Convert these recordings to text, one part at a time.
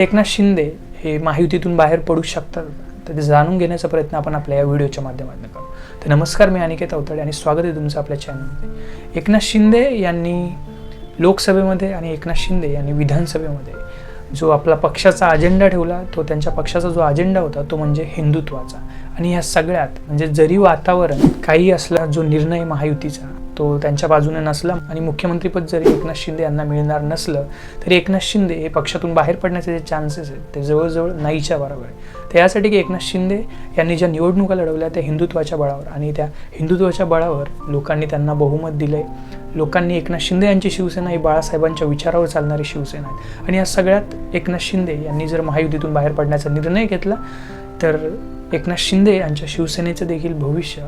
एकनाथ शिंदे हे माहितीतून बाहेर पडू शकतात तर ते जाणून घेण्याचा प्रयत्न आपण आपल्या या व्हिडिओच्या माध्यमातून करू. तर नमस्कार मी अनिकेत अवतडे आणि स्वागत आहे तुमचं आपल्या चॅनलमध्ये एकनाथ शिंदे यांनी लोकसभेमध्ये आणि एकनाथ शिंदे यांनी विधानसभेमध्ये जो आपला पक्षाचा अजेंडा ठेवला तो त्यांच्या पक्षाचा जो अजेंडा होता तो म्हणजे हिंदुत्वाचा. आणि ह्या सगळ्यात म्हणजे जरी वातावरण काही असला जो निर्णय महायुतीचा तो त्यांच्या बाजूने नसला आणि मुख्यमंत्रीपद जरी एकनाथ शिंदे यांना मिळणार नसलं तरी एकनाथ शिंदे हे पक्षातून बाहेर पडण्याचे जे चान्सेस आहेत ते जवळजवळ नाहीच्या बरोबर आहे तर यासाठी की एकनाथ शिंदे यांनी ज्या निवडणुका लढवल्या त्या हिंदुत्वाच्या बळावर आणि त्या हिंदुत्वाच्या बळावर लोकांनी त्यांना बहुमत दिले लोकांनी एकनाथ शिंदे यांची शिवसेना ही बाळासाहेबांच्या विचारावर चालणारी शिवसेना आहे. आणि या सगळ्यात एकनाथ शिंदे यांनी जर महायुतीतून बाहेर पडण्याचा निर्णय घेतला तर एकनाथ शिंदे यांच्या शिवसेनेचं देखील भविष्य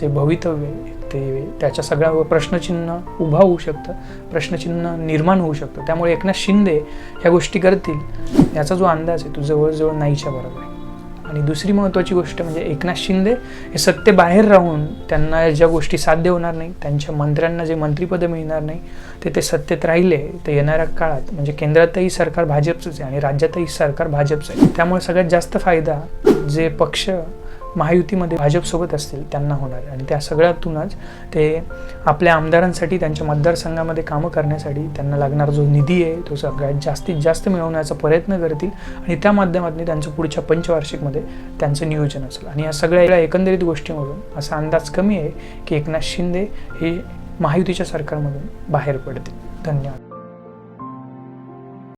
जे भवितव्य आहे, ते त्याच्या सगळ्या प्रश्नचिन्ह उभा होऊ शकतं प्रश्नचिन्ह निर्माण होऊ शकतं. त्यामुळे एकनाथ शिंदे ह्या गोष्टी करतील याचा जो अंदाज आहे तो जवळजवळ नाहीच्या बरोबर आहे. आणि दुसरी महत्त्वाची गोष्ट म्हणजे एकनाथ शिंदे हे सत्तेबाहेर राहून त्यांना ज्या गोष्टी साध्य होणार नाही त्यांच्या मंत्र्यांना जे मंत्रिपदं मिळणार नाही ते ते सत्तेत राहिले तर येणाऱ्या काळात म्हणजे केंद्रातही सरकार भाजपचंच आहे आणि राज्यातही सरकार भाजपचं आहे. त्यामुळे सगळ्यात जास्त फायदा जे पक्ष महायुतीमध्ये भाजपसोबत असतील त्यांना होणार. आणि त्या सगळ्यातूनच ते आपल्या आमदारांसाठी त्यांच्या मतदारसंघामध्ये कामं करण्यासाठी त्यांना लागणारा जो निधी आहे तो सगळ्यात जास्तीत जास्त मिळवण्याचा प्रयत्न करतील. आणि त्या माध्यमातून त्यांचं पुढच्या पंचवार्षिकमध्ये त्यांचं नियोजन असेल. आणि या सगळ्या एकंदरीत गोष्टीमधून असा अंदाज कमी आहे की एकनाथ शिंदे हे महायुतीच्या सरकारमधून बाहेर पडतील. धन्यवाद.